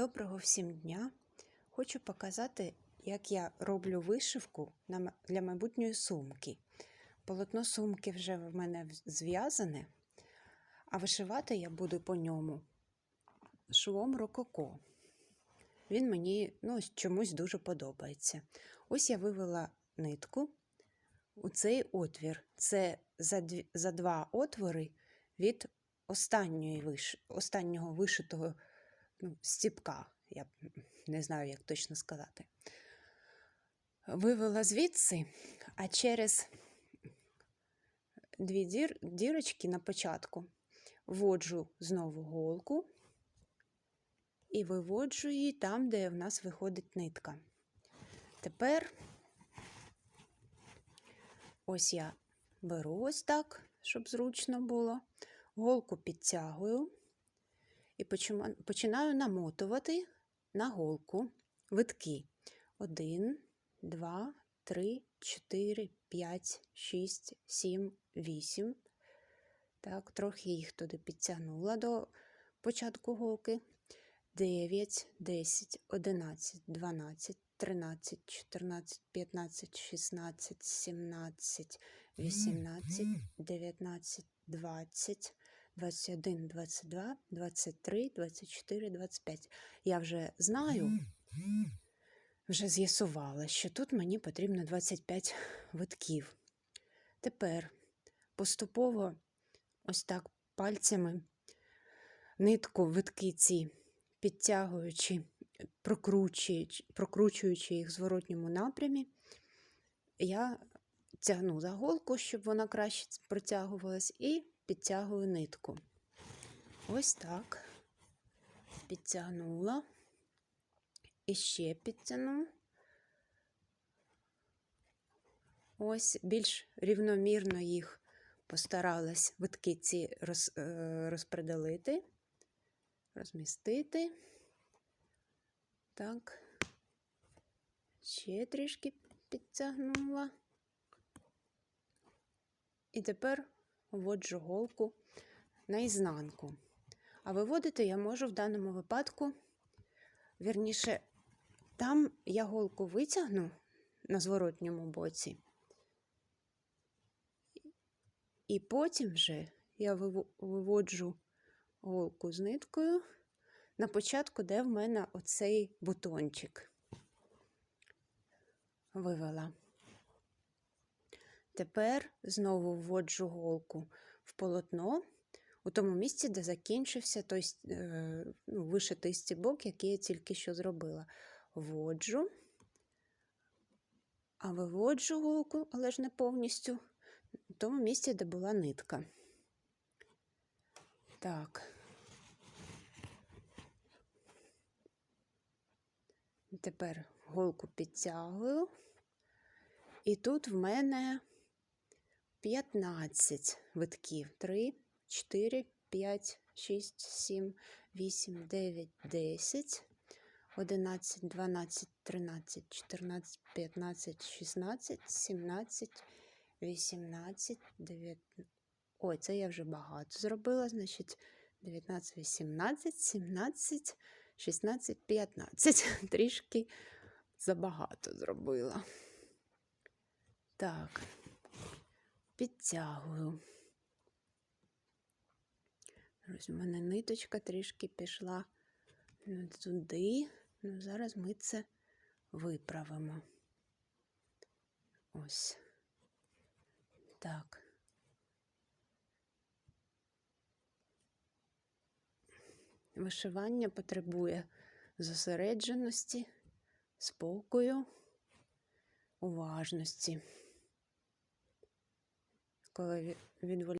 Доброго всім дня! Хочу показати, як я роблю вишивку для майбутньої сумки. Полотно сумки вже в мене зв'язане, а вишивати я буду по ньому швом рококо. Він мені ну, чомусь дуже подобається. Ось я вивела нитку у цей отвір. Це за, за два отвори від останньої виш, останнього вишитого ну, стіпка. Я не знаю, як точно сказати. Вивела звідси, а через дві дір, дірочки на початку вводжу знову голку і виводжу її там, де в нас виходить нитка. Тепер ось я беру ось так, щоб зручно було, голку підтягую і починаю намотувати на голку витки. Один, два, три, чотири, п'ять, шість, сім, вісім. Так, трохи їх туди підтягнула до початку голки. 9, 10, 11, 12, 13, 14, 15, 16, 17, 18, 19, 20, 21, 22, 23, 24, 25. Я вже знаю, вже з'ясувала, що тут мені потрібно 25 витків. Тепер поступово ось так пальцями нитку витки ці підтягуючи, прокручуючи, прокручуючи їх в зворотньому напрямі, я тягну за голку, щоб вона краще протягувалась, і підтягую нитку. Ось так. Підтягнула. І ще підтягну. Ось більш рівномірно їх постаралась витки ці роз, е, розпределити, розмістити. Так, ще трішки підтягнула. І тепер вводжу голку на ізнанку. А виводити я можу в даному випадку, вірніше, там я голку витягну на зворотньому боці, і потім вже я виводжу голку з ниткою на початку, де в мене оцей бутончик вивела. Тепер знову вводжу голку в полотно у тому місці, де закінчився той е, ну, вишитий стібок, який я тільки що зробила. Вводжу, а виводжу голку, але ж не повністю, в тому місці, де була нитка. Так. Тепер голку підтягую. І тут в мене 15 витків. 3, 4, 5, 6, 7, 8, 9, 10, 11, 12, 13, 14, 15, 16, 17, 18, 19. Ой, це я вже багато зробила. Значить, 19, 18, 17, 16, 15. Трішки забагато зробила. Так, підтягую. У мене ниточка трішки пішла туди. Ну, зараз ми це виправимо. Ось. Так. Вишивання потребує зосередженості, спокою, уважності. Коли відволікаєшся